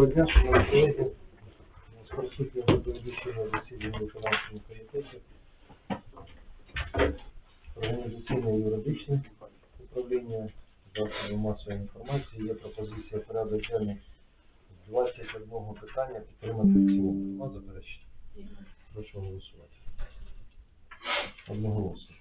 Доброго дня, шановні колеги. У нас присутні на довідчому засіданні виконавчому комітеті. Організаційне юридичне управління засобів масової інформації. Є пропозиція порядок денний з 21 питання підтримати в цілому. Нема заперечень? Прошу голосувати. Одноголосно.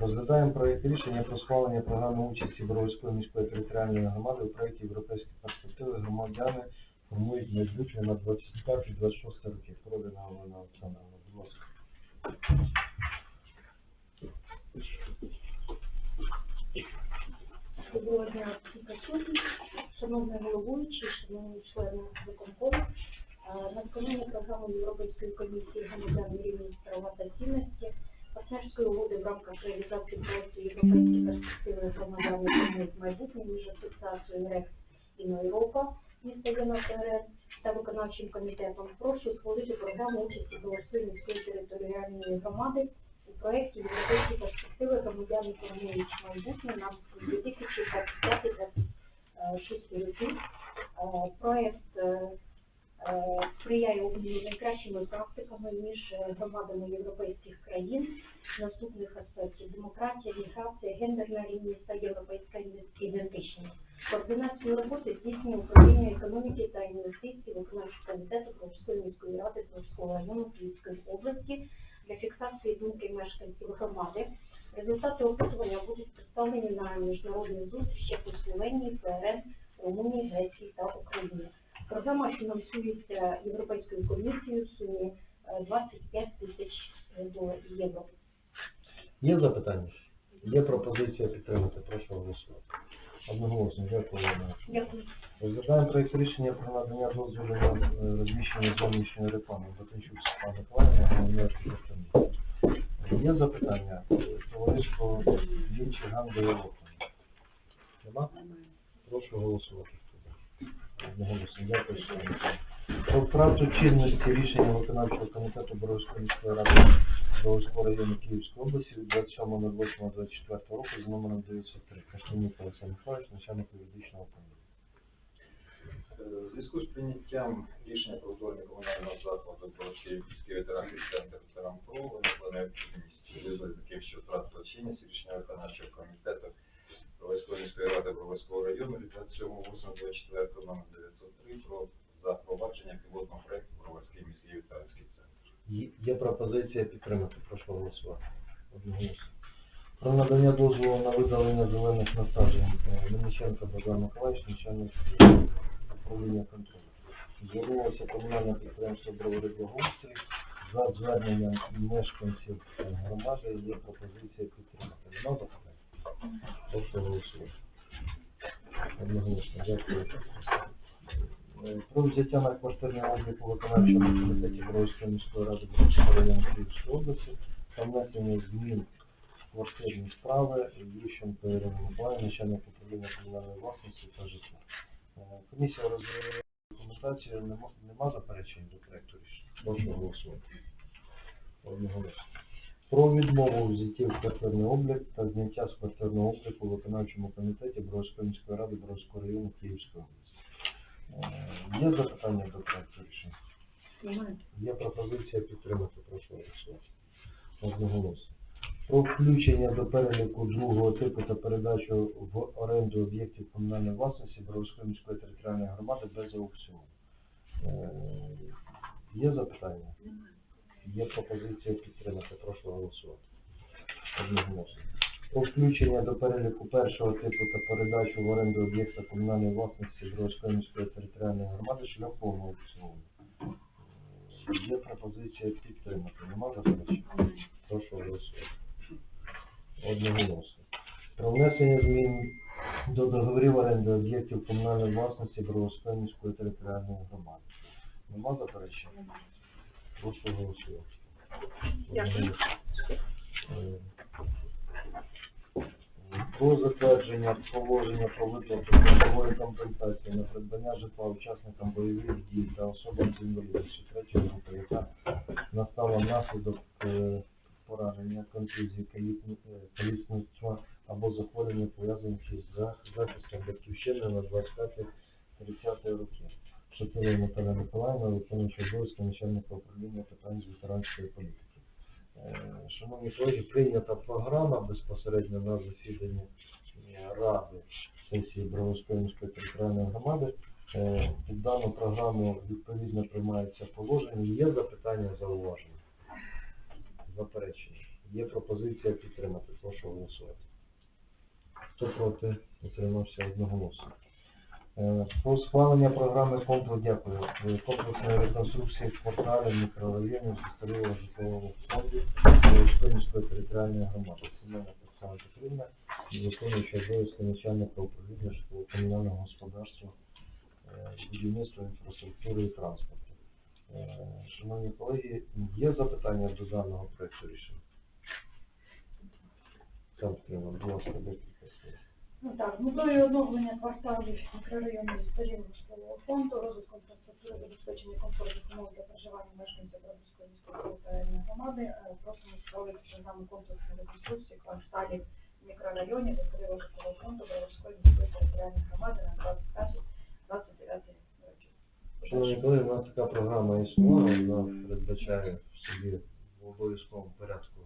Розглядаємо проєкт рішення про схвалення програми участі Боровської міської територіальної громади у проєкті Європейські перспективи громадяни формують майбутнє на 25-26 роки. Продана Олена Олександровна, будь ласка. Доброго дня всі присутні, шановний головуючий, шановні члени виконкому. На виконання програми Європейської комісії громадян рівність права та цінності, партнерської угоди в рамках реалізації проекту Європейські перспективи громадян майбутнє між асоціацією РЕКС і Європа, міста ЄНОТР та виконавчим комітетом. Прошу схвалити програму участі Білорської міської територіальної громади у проєкті Європейські перспективи громадян формують майбутнє на 2025-2026 роки. Е, Проєкт е, е, сприяє обміну найкращими практиками між громадами європейських країн наступних аспектів демократія, міграція, гендерна рівність та європейська ідентичність. Координацію роботи здійснює управління економіки та інвестицій виконавчого комітету Бровської міської ради Бровського району Київської області для фіксації думки мешканців громади. Результати опитування будуть представлені на міжнародних зустрічах у Словенії, ПРН, Румунії, Греції та Україні. Програма фінансується Європейською комісією в сумі е, 25 тисяч е, доларів євро. Є запитання? Є пропозиція підтримати. Прошу голосувати. Одноголосно. Дякую, Олена. Дякую. Розглядаємо проєкт рішення про надання дозволу на е, розміщення зовнішньої реклами. Батенчук Світлана Миколаївна, головний архітектор. Є запитання? Товариство Вінчі Ганди Європи. Нема? Прошу голосувати. Одноголосно. Дякую. колеги. Про втрату чинності рішення виконавчого комітету Боровської міської ради Боровського району Київської області від 27.08.24 року з номером 903. Каштанюк Олександр Михайлович, начальник юридичного управління. Е, У зв'язку з прийняттям рішення про утворення комунального закладу Бровський міський ветеранський центр ЦРАМПРО виникла необхідність таким, що втратила чинність рішення виконавчого комітету Бровської міської ради Бровського району від 27.08.24 номер 903 про запровадження пілотного проекту Бровський міський ветеранський центр. Є- пропозиція підтримати. Прошу голосувати. Одноголосно. Про надання дозволу на видалення зелених насаджень. Е, Мельниченко Богдан Миколаївич, начальник управління контролю. Звернулося комунальне підприємство Бровари Благоустрій за зверненням мешканців громади. Є пропозиція підтримати. Нема запитань? Прошу голосувати. Одноголосно. Дякую. Про взяття на квартирний облік у виконавчому комітеті Бровської міської ради Бровського району Київської області та внесення змін в квартирні справи Ющенко Ірина Миколаївна, начальник управління комунальної власності та житла. Е, Комісія розглядає документацію, нема, нема заперечень до проекту рішення. Прошу голосувати. Одноголосно. Про відмову в взятті в квартирний облік та зняття з квартирного обліку у виконавчому комітеті Бровської міської ради Бровського району Київської області. Є запитання до проекту рішення? Немає. Є пропозиція підтримати, прошу голосувати. Одноголосно. Про включення до переліку другого типу та передачу в оренду об'єктів комунальної власності Боровської міської територіальної громади без аукціону. Е, Є запитання? Є пропозиція підтримати, прошу голосувати. Одноголосно. Про включення до переліку першого типу та передачу в оренду об'єкта комунальної власності міської територіальної громади шляхом аукціону. Є пропозиція підтримати. Нема заперечень? Прошу голосувати. Одноголосно. Про внесення змін до договорів оренди об'єктів комунальної власності Бровської міської територіальної громади. Нема заперечень? Прошу голосувати. Дякую. Про затвердження положення про виплату грошової компенсації на придбання житла учасникам бойових дій та особам з інвалідністю третьої групи, яка настала внаслідок е, поранення, контузії, калітні- е, каліцтва або захворювання, пов'язаних із захистом батьківщини на 25-30 роки. Шатилова Наталя Миколаївна, виконуюча обов'язки начальника управління питань з ветеранської політики. Е, Шановні колеги, прийнята програма безпосередньо на засіданні е, Ради сесії Броварської міської територіальної громади. Е, Під дану програму відповідно приймається положення. Є запитання, зауваження? Заперечення. Є пропозиція підтримати. Прошу голосувати. Хто проти? Утримався одноголосно. Е, Про схвалення програми фонду дякую. Е, Комплексної реконструкції кварталів мікрорайонів застарілого житлового фонду міської територіальної громади. Сімейна Оксана Петрівна виконуюча обов'язки начальника управління житлово-комунального господарства, е, будівництва, інфраструктури і транспорту. Шановні колеги, є запитання до даного проекту рішення? Петрівна, будь ласка, слів. Ну так, метою оновлення кварталів мікрорайонів старів житлового фонду, розвитку інфраструктури, забезпечення комфортних умов для проживання мешканців Бродівської міської територіальної громади, е, просимо створити програму комплексної реконструкції кварталів мікрорайонів старого житлового фонду Бродівської міської територіальної громади на 25-29 років. Шановні колеги, у нас така програма існує, вона передбачає в собі в обов'язковому порядку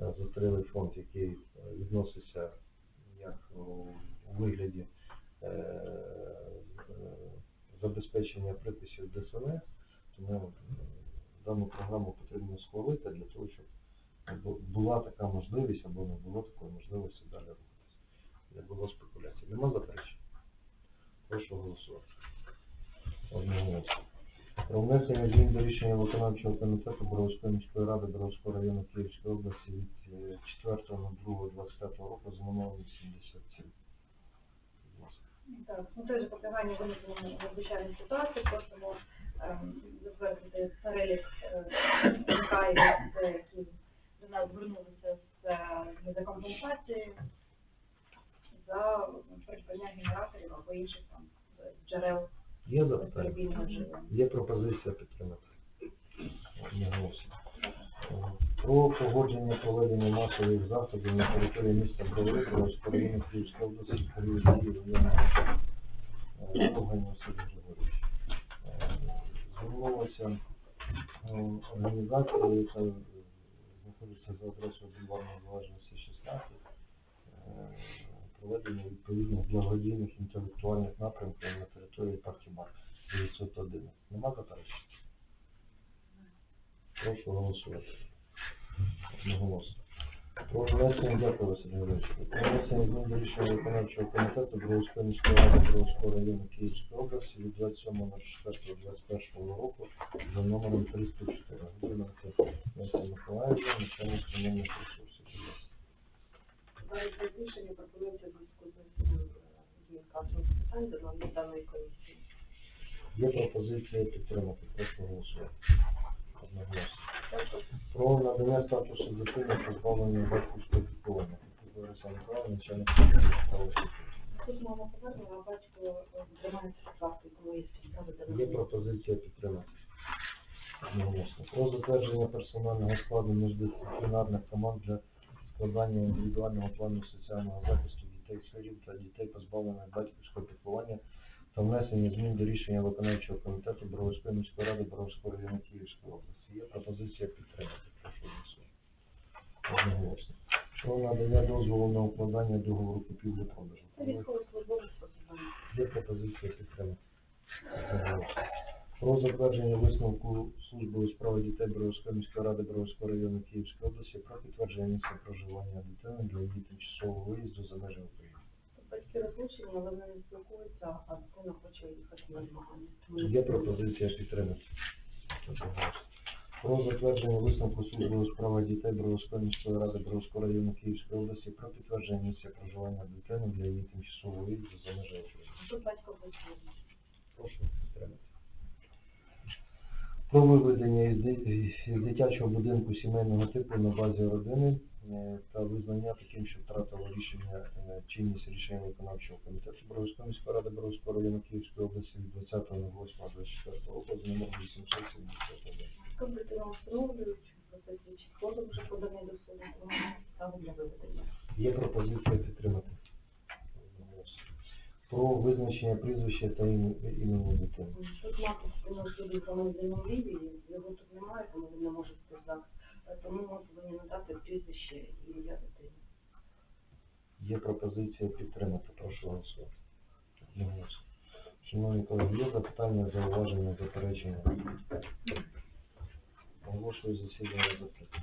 е, застарілий фонд, який е, відноситься як у у вигляді е, е, забезпечення приписів ДСНС, тому е, дану програму потрібно схвалити для того, щоб була така можливість або не було такої можливості далі рухатися. Не було спекуляцій. Нема заперечень? Прошу голосувати. Одноголосно. Про внесення змін до рішення виконавчого комітету Боровської міської ради Боровського району Київської області від е, 4.02.25 року з номером 77. Будь ласка. Так, з метою запобігання виникнення надзвичайної ситуації просимо ем, затвердити перелік е, і які до нас звернулися з е, за придбання генераторів або інших там джерел Є запитання? Є пропозиція підтримати. Про погодження проведення масових заходів на території міста Бровари Боровського району Київської області в період дії воєнного стану. Рогань Василь Григорович. Е, Звернулася організація, яка знаходиться за адресою бульвар Незалежності 16, е, проведення відповідних благодійних інтелектуальних напрямків на території партії Бар 911. Нема заперечень? Прошу голосувати. Одноголосно. Про внесення, дякую, Василь Григорович. Про внесення виконавчого комітету Бровської ради Бровського району Київської області від 27.04.21 року за номером 304. Виконавця Леся Миколаївна, начальник комунальних ресурсів. Будь ласка. Навіть рішення пропонується в зв'язку з внесенням змін кадрових питань до номер даної комісії. Є пропозиція підтримати. Прошу голосувати. Одноголосно. Про надання статусу дитини позбавлення батьківського піклування. Тут Лариса Миколаївна, начальник комунальних освіти. Тут мама повернула, а батько е, тримається справки, коли є справи Є пропозиція підтримати. Одноголосно. Про затвердження персонального складу міждисциплінарних команд для складання індивідуального плану соціального захисту дітей сиріт та дітей позбавлених батьківського піклування та внесення змін до рішення виконавчого комітету Боровської міської ради Боровського району Київської області. Є пропозиція підтримати. Прошу голосувати. Одноголосно. Про надання дозволу на укладання договору купівлі-продажу. Є пропозиція підтримати. Про затвердження висновку служби у справах дітей Боровської міської ради Боровського району Київської області про підтвердження місця проживання дитини для її тимчасового виїзду за межі України. Батьки розлучені, але вони не спілкуються, а дитина хоче їхати на змагання. Є пропозиція підтримати. Про затвердження висновку служби у справах дітей Боровської міської ради Боровського району Київської області про підтвердження місця проживання дитини для її тимчасового виїзду за межі України. Тут батько. Прошу підтримати. Про виведення із, дитячого будинку сімейного типу на базі родини та визнання таким, що втратило рішення е, чинність рішення виконавчого комітету Боровської міської ради Боровського району Київської області від 20.08.24 року з номером 871. Тут встановлюють, про це вже поданий до суду, тому для виведення. Є пропозиція підтримати. Про визначення прізвища та імені дитини. Тут мати спільного суду громадянину Лівії, його тут немає, тому він не може за тому ми повинні надати прізвище і ім'я дитини. Є пропозиція підтримати. Прошу вас. Дякую. Шановні колеги, є запитання, зауваження, заперечення. Оголошую засідання закритим.